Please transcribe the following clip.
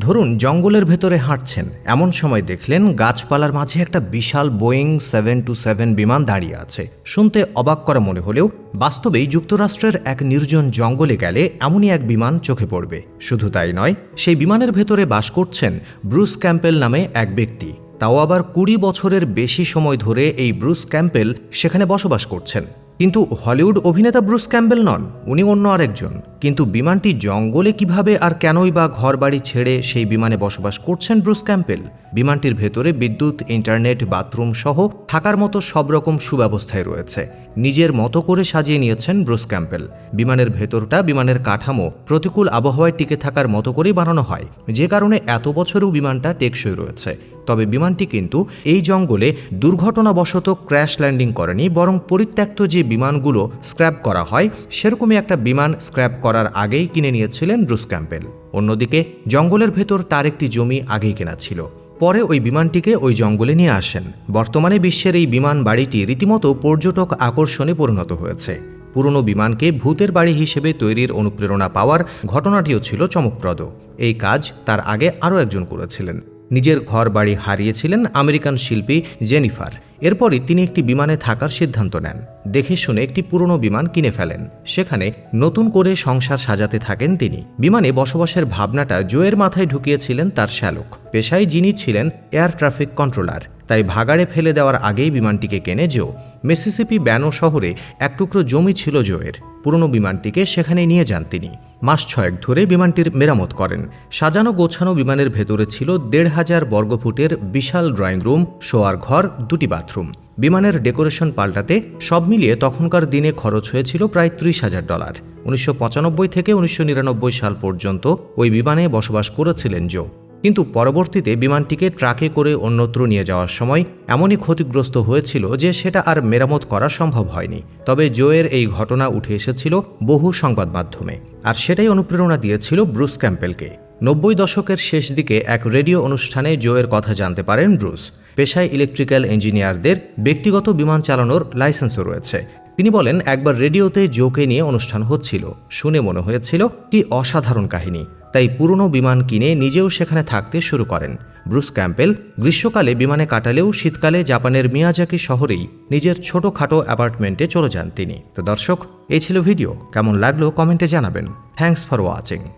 ধরুন, জঙ্গলের ভেতরে হাঁটছেন। এমন সময় দেখলেন গাছপালার মাঝে একটা বিশাল বোয়িং সেভেন টু সেভেন বিমান দাঁড়িয়ে আছে। শুনতে অবাক করা মনে হলেও বাস্তবেই যুক্তরাষ্ট্রের এক নির্জন জঙ্গলে গেলে এমনই এক বিমান চোখে পড়বে। শুধু তাই নয়, সেই বিমানের ভেতরে বাস করছেন ব্রুস ক্যাম্পেল নামে এক ব্যক্তি। তাও আবার কুড়ি বছরের বেশি সময় ধরে এই ব্রুস ক্যাম্পেল সেখানে বসবাস করছেন। কিন্তু হলিউড অভিনেতা ব্রুস ক্যাম্পেল নন, উনি অন্য আরেকজন। কিন্তু বিমানটি জঙ্গলে কীভাবে আর কেনই বা ঘরবাড়ি ছেড়ে সেই বিমানে বসবাস করছেন ব্রুস ক্যাম্পেল? বিমানটির ভেতরে বিদ্যুৎ, ইন্টারনেট, বাথরুম সহ থাকার মতো সব রকম সুব্যবস্থায় রয়েছে। নিজের মতো করে সাজিয়ে নিয়েছেন ব্রুস ক্যাম্পেল। বিমানের ভেতরটা বিমানের কাঠামো, প্রতিকূল আবহাওয়ায় টিকে থাকার মতো করেই বানানো হয়। যে কারণে এত বছরেও বিমানটা টেকসই রয়েছে। তবে বিমানটি কিন্তু এই জঙ্গলে দুর্ঘটনাবশত ক্র্যাশ ল্যান্ডিং করেনি, বরং পরিত্যক্ত যে বিমানগুলো স্ক্র্যাপ করা হয়, সেরকমই একটা বিমান স্ক্র্যাপ করার আগেই কিনে নিয়েছিলেন ব্রুস ক্যাম্পেল অন্যদিকে, জঙ্গলের ভেতর তার একটি জমি আগেই কেনা ছিল। পরে ওই বিমানটিকে ওই জঙ্গলে নিয়ে আসেন। বর্তমানে বিশ্বের এই বিমান বাড়িটি রীতিমতো পর্যটক আকর্ষণে পরিণত হয়েছে। পুরনো বিমানকে ভূতের বাড়ি হিসেবে তৈরির অনুপ্রেরণা পাওয়ার ঘটনাটিও ছিল চমকপ্রদ। এই কাজ তার আগে আরও একজন করেছিলেন। নিজের ঘর বাড়ি হারিয়েছিলেন আমেরিকান শিল্পী জেনিফার। এরপরই তিনি একটি বিমানে থাকার সিদ্ধান্ত নেন। দেখে শুনে একটি পুরনো বিমান কিনে ফেলেন। সেখানে নতুন করে সংসার সাজাতে থাকেন তিনি। বিমানে বসবাসের ভাবনাটা জোয়ের মাথায় ঢুকিয়েছিলেন তার শ্যালক। পেশায় যিনি ছিলেন এয়ার ট্রাফিক কন্ট্রোলার। তাই ভাগাড়ে ফেলে দেওয়ার আগেই বিমানটিকে কেনে জো। মিসিসিপি ব্যানো শহরে এক টুকরো জমি ছিল জোয়ের। পুরনো বিমানটিকে সেখানে নিয়ে যান তিনি। মাস ছয়েক ধরে বিমানটির মেরামত করেন। সাজানো গোছানো বিমানের ভেতরে ছিল দেড় হাজার বর্গফুটের বিশাল ড্রয়িং রুম, শোয়ার ঘর, দুটি বাথরুম। বিমানের ডেকোরেশন পাল্টাতে সব মিলিয়ে তখনকার দিনে খরচ হয়েছিল প্রায় ত্রিশ হাজার ডলার। উনিশশো পঁচানব্বই থেকে উনিশশো নিরানব্বই সাল পর্যন্ত ওই বিমানে বসবাস করেছিলেন জো। কিন্তু পরবর্তীতে বিমানটিকে ট্রাকে করে অন্যত্র নিয়ে যাওয়ার সময় এমনই ক্ষতিগ্রস্ত হয়েছিল যে সেটা আর মেরামত করা সম্ভব হয়নি। তবে জোয়ের এই ঘটনা উঠে এসেছিল বহু সংবাদ মাধ্যমে। আর সেটাই অনুপ্রেরণা দিয়েছিল ব্রুস ক্যাম্পেলকে নব্বই দশকের শেষ দিকে এক রেডিও অনুষ্ঠানে জোয়ের কথা জানতে পারেন ব্রুস। পেশায় ইলেকট্রিক্যাল ইঞ্জিনিয়ারদের ব্যক্তিগত বিমান চালানোর লাইসেন্সও রয়েছে। তিনি বলেন, একবার রেডিওতে জোকে নিয়ে অনুষ্ঠান হচ্ছিল। শুনে মনে হয়েছিল কি অসাধারণ কাহিনী। তাই পুরনো বিমান কিনে নিজেও সেখানে থাকতে শুরু করেন। ব্রুস ক্যাম্পেল গ্রীষ্মকালে বিমানে কাটালেও শীতকালে জাপানের মিয়াজাকি শহরেই নিজের ছোটোখাটো অ্যাপার্টমেন্টে চলে যান তিনি। তো দর্শক, এই ছিল ভিডিও। কেমন লাগল কমেন্টে জানাবেন। Thanks for watching.